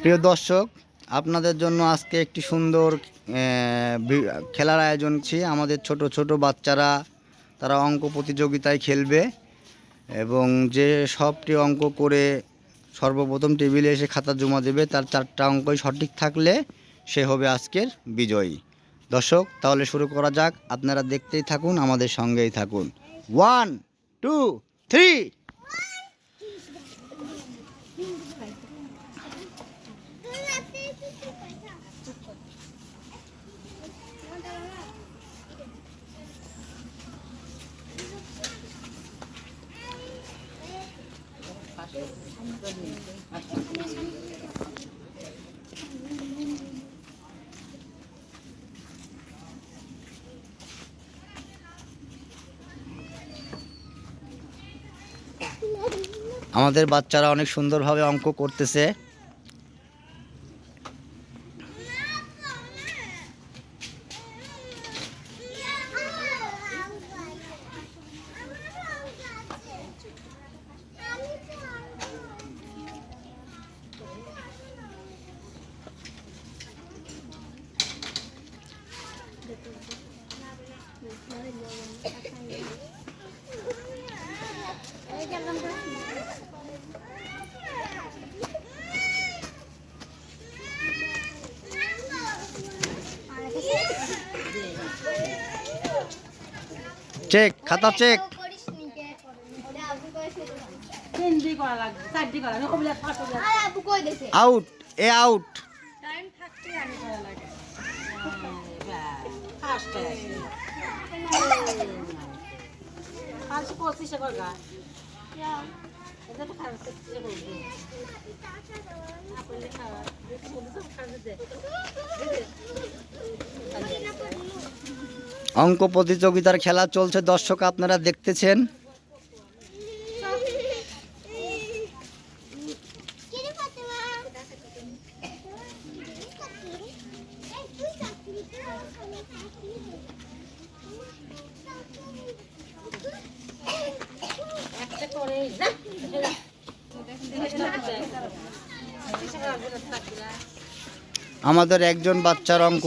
প্রিয় দর্শক, আপনাদের জন্য আজকে একটি সুন্দর খেলার আয়োজন করছি আমাদের ছোট ছোট বাচ্চারা, তারা অঙ্ক প্রতিযোগিতায় খেলবে এবং যে সবটি অঙ্ক করে সর্বপ্রথম টেবিলে এসে খাতা জমা দেবে, তার চারটা অঙ্কই সঠিক থাকলে সে হবে আজকের বিজয়ী। দর্শক, তাহলে শুরু করা যাক। আপনারা দেখতেই থাকুন, আমাদের সঙ্গেই থাকুন। ওয়ান টু থ্রি আমাদের বাচ্চারা অনেক সুন্দরভাবে অঙ্ক করতেছে। চেক খাতা চেক আউট এ আউট পাঁচশো অঙ্ক প্রতিযোগিতার খেলা চলছে। দর্শক আপনারা দেখতেছেন। আমাদের একজন বাচ্চার অঙ্ক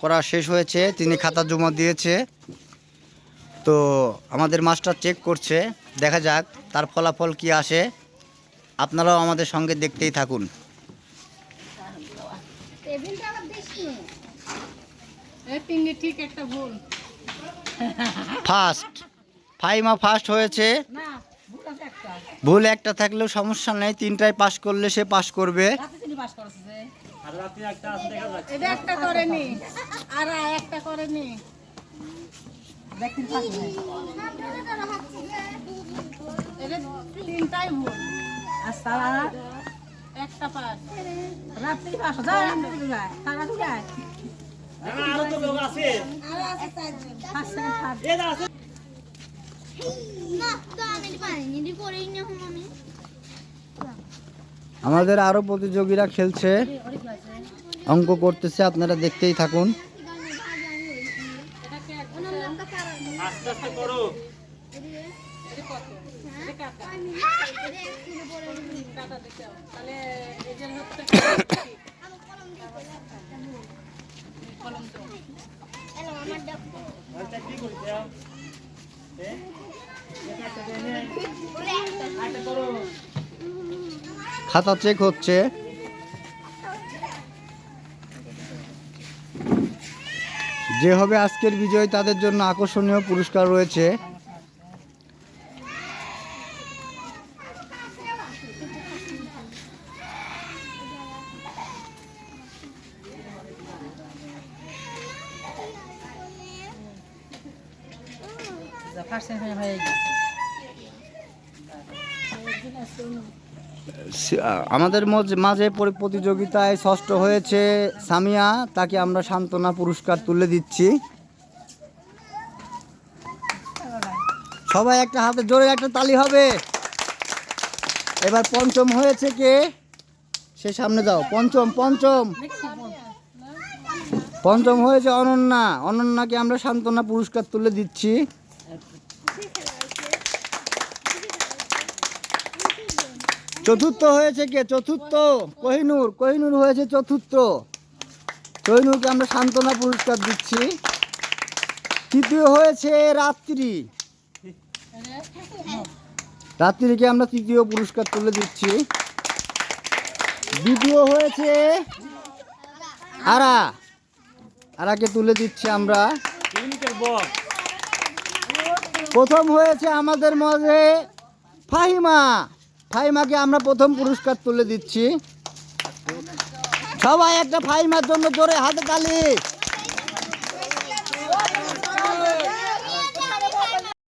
করা শেষ হয়েছে, তিনি খাতা জমা দিয়েছে। তো আমাদের মাস্টার চেক করছে, দেখা যাক তার ফলাফল কি আসে। আপনারাও আমাদের সঙ্গে দেখতেই থাকুন। ফার্স্ট ফাইমা ফার্স্ট হয়েছে। ভুল একটা ভুল থাকলেও সমস্যা নেই তিনটায় পাস করলে সে পাস করবে। একটা পাস রাত্রি পাস যায় রাত্রি যায় তারা? যায়। আমাদের আরও প্রতিযোগীরা খেলছে। অঙ্ক করতেছে আপনারা দেখতেই থাকুন। তাহলে এই যে হচ্ছে খাতা চেক হচ্ছে। যে হবে আজকের বিজয় তাদের জন্য আকর্ষণীয় পুরস্কার রয়েছে। ফার্স্ট হয়ে আমাদের মাঝে প্রতিযোগিতায় ষষ্ঠ হয়েছে সামিয়া, তাকে আমরা সান্ত্বনা পুরস্কার তুলে দিচ্ছি। সবাই একটা হাতে জোরে একটা তালি হবে। এবার পঞ্চম হয়েছে কে? সে সামনে যাও। পঞ্চম পঞ্চম। পঞ্চম হয়েছে অনন্যা। অনন্যাকে আমরা সান্ত্বনা পুরস্কার তুলে দিচ্ছি। চতুর্থ হয়েছে কে? চতুর্থ? কোহিনুর কোহিনুর হয়েছে চতুর্থ। কোহিনুরকে আমরা সান্ত্বনা পুরস্কার দিচ্ছি। তৃতীয় হয়েছে রাত্রি। রাত্রিকে আমরা তৃতীয় পুরস্কার তুলে দিচ্ছি। দ্বিতীয় হয়েছে আরা। আরাকে তুলে দিচ্ছি আমরা। প্রথম হয়েছে আমাদের মাঝে ফাহিমা। ফাহিমাকে আমরা প্রথম পুরস্কার তুলে দিচ্ছি। সবাই একটা ফাইমার জন্য জোরে হাতে তালি